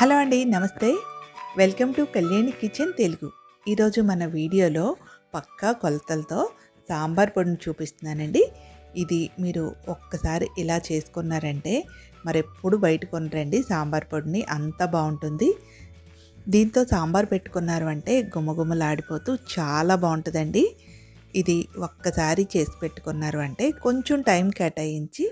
Hello అండి నమస్తే. Welcome to Kalyani kitchen Telugu. ఈరోజు మన వీడియోలో పక్కా కొలతలతో సాంబార్ పొడిని చూపిస్తున్నానండి. ఇది మీరు ఒక్కసారి ఇలా చేసుకున్నారంటే మరెప్పుడు బయట కొనరండి సాంబార్ పొడిని అంత బాగుంటుంది. దీంతో సాంబార్ పెట్టుకున్నారు అంటే గుమగుమలాడిపోతూ చాలా బాగుంటుందండి. ఇది ఒక్కసారి చేసి పెట్టుకున్నారు అంటే కొంచెం టైం కేటాయించి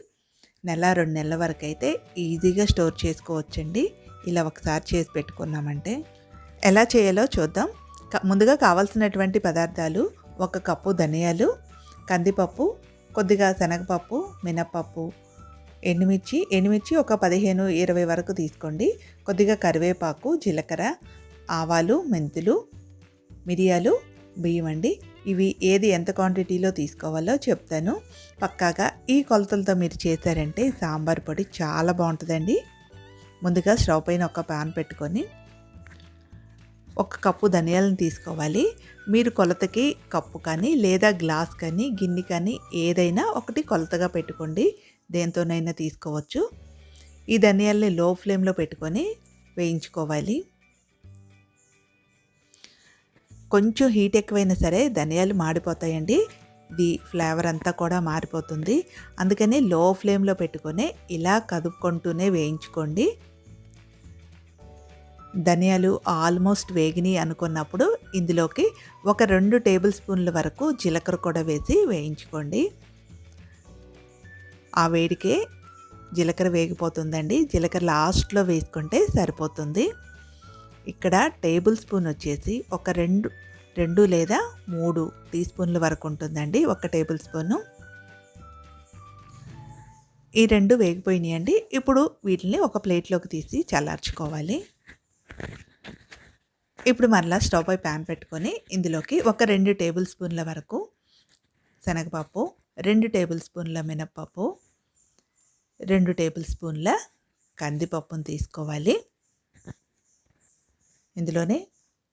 నెల రెండు నెలల వరకు అయితే ఈజీగా స్టోర్ చేసుకోవచ్చండి. ఇలా ఒకసారి చేసి పెట్టుకున్నామంటే ఎలా చేయాలో చూద్దాం. ముందుగా కావాల్సినటువంటి పదార్థాలు ఒక కప్పు ధనియాలు కందిపప్పు కొద్దిగా శనగపప్పు మినప్పప్పు ఎండుమిర్చి ఎండుమిర్చి ఒక పదిహేను ఇరవై వరకు తీసుకోండి. కొద్దిగా కరివేపాకు జీలకర్ర ఆవాలు మెంతులు మిరియాలు బియ్యం అండి. ఇవి ఏది ఎంత క్వాంటిటీలో తీసుకోవాలో చెప్తాను. పక్కాగా ఈ కొలతలతో మీరు చేశారంటే సాంబార్ పొడి చాలా బాగుంటుందండి. ముందుగా స్టవ్ పైన ఒక పాన్ పెట్టుకొని ఒక కప్పు ధనియాలను తీసుకోవాలి. మీరు కొలతకి కప్పు కానీ లేదా గ్లాస్ కానీ గిన్నె కానీ ఏదైనా ఒకటి కొలతగా పెట్టుకోండి. దేంతోనైనా తీసుకోవచ్చు. ఈ ధనియాల్ని లో ఫ్లేమ్లో పెట్టుకొని వేయించుకోవాలి. కొంచెం హీట్ ఎక్కువైనా సరే ధనియాలు మాడిపోతాయండి. ది ఫ్లేవర్ అంతా కూడా మారిపోతుంది. అందుకని లో ఫ్లేమ్లో పెట్టుకొని ఇలా కదుపుకుంటూనే వేయించుకోండి. ధనియాలు ఆల్మోస్ట్ వేగిని అనుకున్నప్పుడు ఇందులోకి ఒక రెండు టేబుల్ స్పూన్ల వరకు జీలకర్ర కూడా వేసి వేయించుకోండి. ఆ వేడికే జీలకర్ర వేగిపోతుందండి. జీలకర్ర లాస్ట్లో వేసుకుంటే సరిపోతుంది. ఇక్కడ టేబుల్ స్పూన్ వచ్చేసి ఒక రెండు రెండు లేదా మూడు టీ స్పూన్ల వరకు ఉంటుందండి ఒక టేబుల్ స్పూను. ఈ రెండు వేగిపోయినాయండి ఇప్పుడు వీటిని ఒక ప్లేట్లోకి తీసి చల్లార్చుకోవాలి. ఇప్పుడు మరలా స్టవ్ పై ప్యాన్ పెట్టుకొని ఇందులోకి ఒక రెండు టేబుల్ స్పూన్ల వరకు శనగపప్పు రెండు టేబుల్ స్పూన్ల మినప్పప్పు రెండు టేబుల్ స్పూన్ల కందిపప్పును తీసుకోవాలి. ఇందులోనే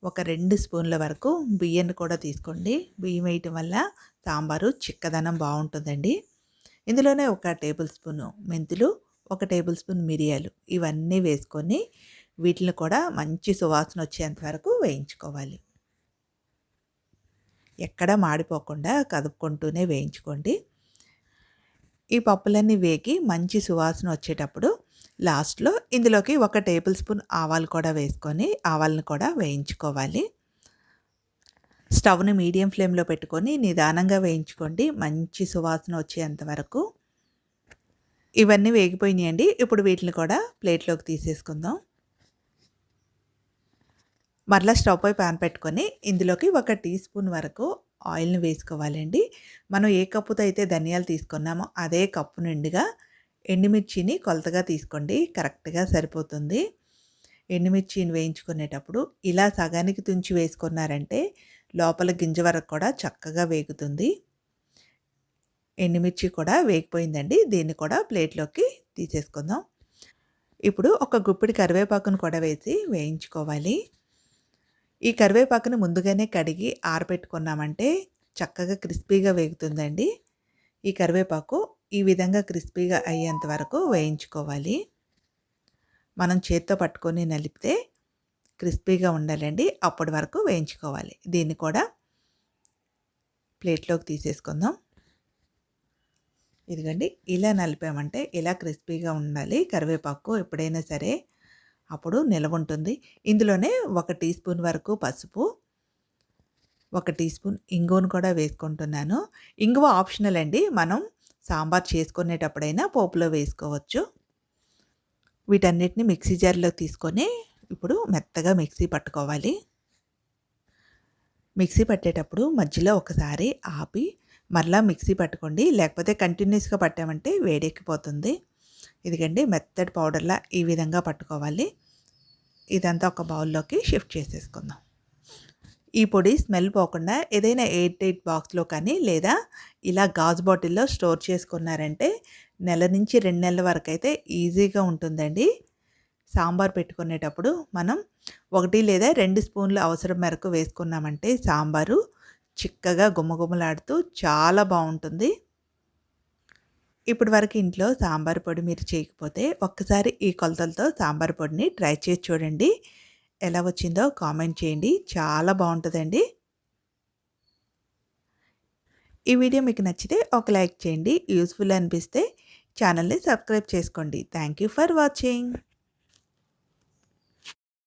ఒక రెండు స్పూన్ల వరకు బియ్యాన్ని కూడా తీసుకోండి. బియ్యం వేయటం వల్ల సాంబారు చిక్కదనం బాగుంటుందండి. ఇందులోనే ఒక టేబుల్ స్పూను మెంతులు ఒక టేబుల్ స్పూన్ మిరియాలు ఇవన్నీ వేసుకొని వీటిని కూడా మంచి సువాసన వచ్చేంత వరకు వేయించుకోవాలి. ఎక్కడ మాడిపోకుండా కదుపుకుంటూనే వేయించుకోండి. ఈ పప్పులన్నీ వేగి మంచి సువాసన వచ్చేటప్పుడు లాస్ట్లో ఇందులోకి ఒక టేబుల్ స్పూన్ ఆవాలు కూడా వేసుకొని ఆవాలను కూడా వేయించుకోవాలి. స్టవ్ని మీడియం ఫ్లేమ్లో పెట్టుకొని నిదానంగా వేయించుకోండి. మంచి సువాసన వచ్చేంత వరకు. ఇవన్నీ వేగిపోయినాయండి. ఇప్పుడు వీటిని కూడా ప్లేట్లోకి తీసేసుకుందాం. మరలా స్టవ్ పై ప్యాన్ పెట్టుకొని ఇందులోకి ఒక టీ స్పూన్ వరకు ఆయిల్ని వేసుకోవాలండి. మనం ఏ కప్పుతో అయితే ధనియాలు తీసుకున్నామో అదే కప్పు నిండుగా ఎండుమిర్చిని కొలతగా తీసుకోండి. కరెక్ట్గా సరిపోతుంది. ఎండుమిర్చిని వేయించుకునేటప్పుడు ఇలా సగానికి తుంచి వేసుకున్నారంటే లోపల గింజ వరకు కూడా చక్కగా వేగుతుంది. ఎండుమిర్చి కూడా వేగిపోయిందండి. దీన్ని కూడా ప్లేట్లోకి తీసేసుకుందాం. ఇప్పుడు ఒక గుప్పిడి కరివేపాకును కూడా వేసి వేయించుకోవాలి. ఈ కరివేపాకుని ముందుగానే కడిగి ఆరబెట్టుకున్నామంటే చక్కగా క్రిస్పీగా వేగుతుందండి. ఈ కరివేపాకు ఈ విధంగా క్రిస్పీగా అయ్యేంత వరకు వేయించుకోవాలి. మనం చేత్తో పట్టుకొని నలిపితే క్రిస్పీగా ఉండాలండి. అప్పటి వరకు వేయించుకోవాలి. దీన్ని కూడా ప్లేట్లోకి తీసేసుకుందాం. ఇదిగండి ఇలా నలిపామంటే ఇలా క్రిస్పీగా ఉండాలి. కరివేపాకు ఎప్పుడైనా సరే అప్పుడు నిలవ ఉంటుంది. ఇందులోనే ఒక టీ స్పూన్ వరకు పసుపు ఒక టీ స్పూన్ ఇంగువను కూడా వేసుకుంటున్నాను. ఇంగువ ఆప్షనల్ అండి. మనం సాంబార్ చేసుకునేటప్పుడైనా పోపులో వేసుకోవచ్చు. వీటన్నిటిని మిక్సీ జార్లో తీసుకొని ఇప్పుడు మెత్తగా మిక్సీ పట్టుకోవాలి. మిక్సీ పట్టేటప్పుడు మధ్యలో ఒకసారి ఆపి మరలా మిక్సీ పట్టుకోండి. లేకపోతే కంటిన్యూస్గా పట్టామంటే వేడెక్కిపోతుంది. ఇదిగండి మెత్తడి పౌడర్లా ఈ విధంగా పట్టుకోవాలి. ఇదంతా ఒక బౌల్లోకి షిఫ్ట్ చేసేసుకుందాం. ఈ పొడి స్మెల్ పోకుండా ఏదైనా ఎయిట్ ఎయిట్ బాక్స్లో కానీ లేదా ఇలా గాజు బాటిల్లో స్టోర్ చేసుకున్నారంటే నెల నుంచి రెండు నెలల వరకు అయితే ఈజీగా ఉంటుందండి. సాంబార్ పెట్టుకునేటప్పుడు మనం ఒకటి లేదా రెండు స్పూన్లు అవసరం మేరకు వేసుకున్నామంటే సాంబారు చిక్కగా గుమ్మగుమ్మలాడుతూ చాలా బాగుంటుంది. ఇప్పటి వరకు ఇంట్లో సాంబార్ పొడి మీరు చేయకపోతే ఒక్కసారి ఈ కొలతలతో సాంబార్ పొడిని ట్రై చేసి చూడండి. ఎలా వచ్చిందో కామెంట్ చేయండి. చాలా బాగుంటుందండి. ఈ వీడియో మీకు నచ్చితే ఒక లైక్ చేయండి. యూస్ఫుల్ అనిపిస్తే ఛానల్ని సబ్స్క్రైబ్ చేసుకోండి. Thank you for watching.